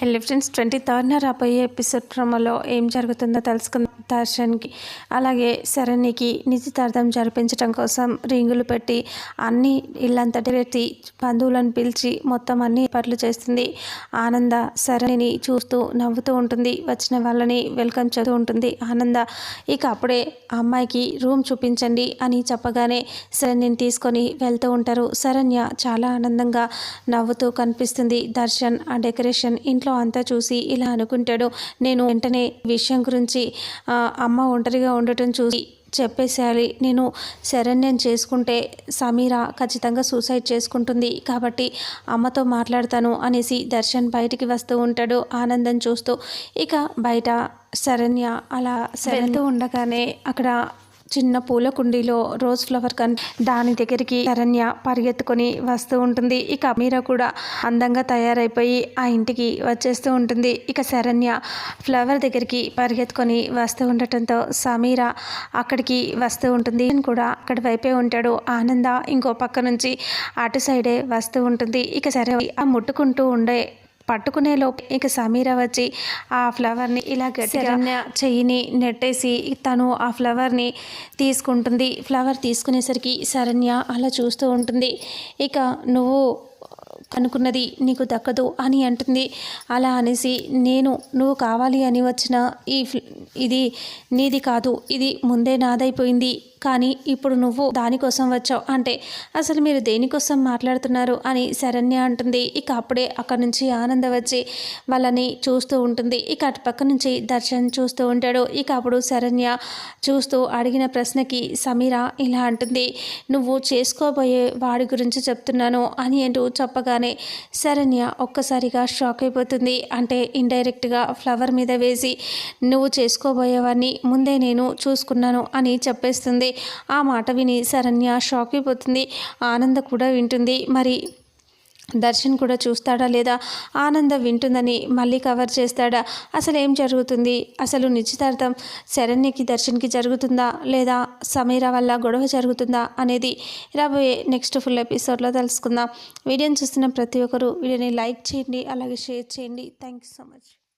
హెల్లీ friends twenty థర్డ్న రాబోయే episode ప్రోమోలో ఏం జరుగుతుందో తెలుసుకుందాం దర్శన్కి. అలాగే శరణ్యకి నిశ్చితార్థం జరిపించడం కోసం రింగులు పెట్టి అన్ని ఇల్లంతా పెట్టి బంధువులను పిలిచి మొత్తం అన్ని ఏర్పాట్లు చేస్తుంది. ఆనంద శరణిని చూస్తూ నవ్వుతూ ఉంటుంది. వచ్చిన వాళ్ళని వెల్కమ్ చేస్తూ ఉంటుంది. ఆనంద ఇక అప్పుడే అమ్మాయికి రూమ్ చూపించండి అని చెప్పగానే శరణ్యని తీసుకొని వెళ్తూ ఉంటారు. శరణ్య చాలా ఆనందంగా నవ్వుతూ కనిపిస్తుంది. దర్శన్ ఆ డెకరేషన్ ఇంట్లో అంతా చూసి ఇలా అనుకుంటాడు. నేను వెంటనే విషయం గురించి అమ్మ ఒంటరిగా ఉండటం చూసి చెప్పేసేయాలి నేను శరణ్యం చేసుకుంటే సమీర ఖచ్చితంగా సూసైడ్ చేసుకుంటుంది. కాబట్టి అమ్మతో మాట్లాడతాను అనేసి దర్శన్ బయటికి వస్తూ ఉంటాడు ఆనందం చూస్తూ. ఇక బయట శరణ్య అలా శరణ్యతో ఉండగానే అక్కడ చిన్న పూల కుండీలో రోజ్ ఫ్లవర్ కన్ దాని దగ్గరికి శరణ్య పరిగెత్తుకొని వస్తూ ఉంటుంది. ఇక మీరా కూడా అందంగా తయారైపోయి ఆ ఇంటికి వచ్చేస్తూ ఉంటుంది. ఇక శరణ్య ఫ్లవర్ దగ్గరికి పరిగెత్తుకొని వస్తూ ఉండటంతో సమీర అక్కడికి వస్తూ ఉంటుంది. కూడా అక్కడి వైపే ఉంటాడు. ఆనంద ఇంకో పక్క నుంచి అటు సైడే వస్తూ ఉంటుంది. ఇక సరే ఆ ముట్టుకుంటూ ఉండే పట్టుకునే లోపు ఇక సమీర వచ్చి ఆ ఫ్లవర్ని ఇలా గట్టిగా చెయ్యిని నెట్టేసి తను ఆ ఫ్లవర్ని తీసుకుంటుంది. ఫ్లవర్ తీసుకునేసరికి శరణ్య అలా చూస్తూ ఉంటుంది. ఇక నువ్వు అనుకున్నది నీకు దక్కదు అని అంటుంది. అలా అనేసి నేను నువ్వు కావాలి అని వచ్చిన ఈ ఇది నీది కాదు ఇది ముందే నాదైపోయింది. కానీ ఇప్పుడు నువ్వు దానికోసం వచ్చావు అంటే అసలు మీరు దేనికోసం మాట్లాడుతున్నారు? అని శరణ్య అంటుంది. ఇక అప్పుడే అక్కడి నుంచి ఆనంద వచ్చి వాళ్ళని చూస్తూ ఉంటుంది. ఇక అటు పక్క నుంచి దర్శన్ చూస్తూ ఉంటాడు. ఇక అప్పుడు శరణ్య చూస్తూ అడిగిన ప్రశ్నకి సమీర ఇలా అంటుంది నువ్వు చేసుకోబోయే వాడి గురించి చెప్తున్నాను అని అంటూ చెప్ప చెప్పగానే శరణ్య ఒక్కసారిగా షాక్ అయిపోతుంది. అంటే ఇండైరెక్ట్గా ఫ్లవర్ మీద వేసి నువ్వు చేసుకోబోయేవాడిని ముందే నేను చూసుకున్నాను అని చెప్పేస్తుంది. ఆ మాట విని శరణ్య షాక్ అయిపోతుంది. ఆనంద కూడా వింటుంది. మరి దర్శన్ కూడా చూస్తాడా లేదా ఆనంద వింటుందని మళ్ళీ కవర్ చేస్తాడా? అసలు ఏం జరుగుతుంది? అసలు నిశ్చితార్థం శరణ్యకి దర్శన్కి జరుగుతుందా లేదా సమీర వల్ల గొడవ జరుగుతుందా అనేది రాబోయే నెక్స్ట్ ఫుల్ ఎపిసోడ్లో తెలుసుకుందాం. వీడియోని చూస్తున్న ప్రతి ఒక్కరూ వీడియోని లైక్ చేయండి అలాగే షేర్ చేయండి. Thank you so much.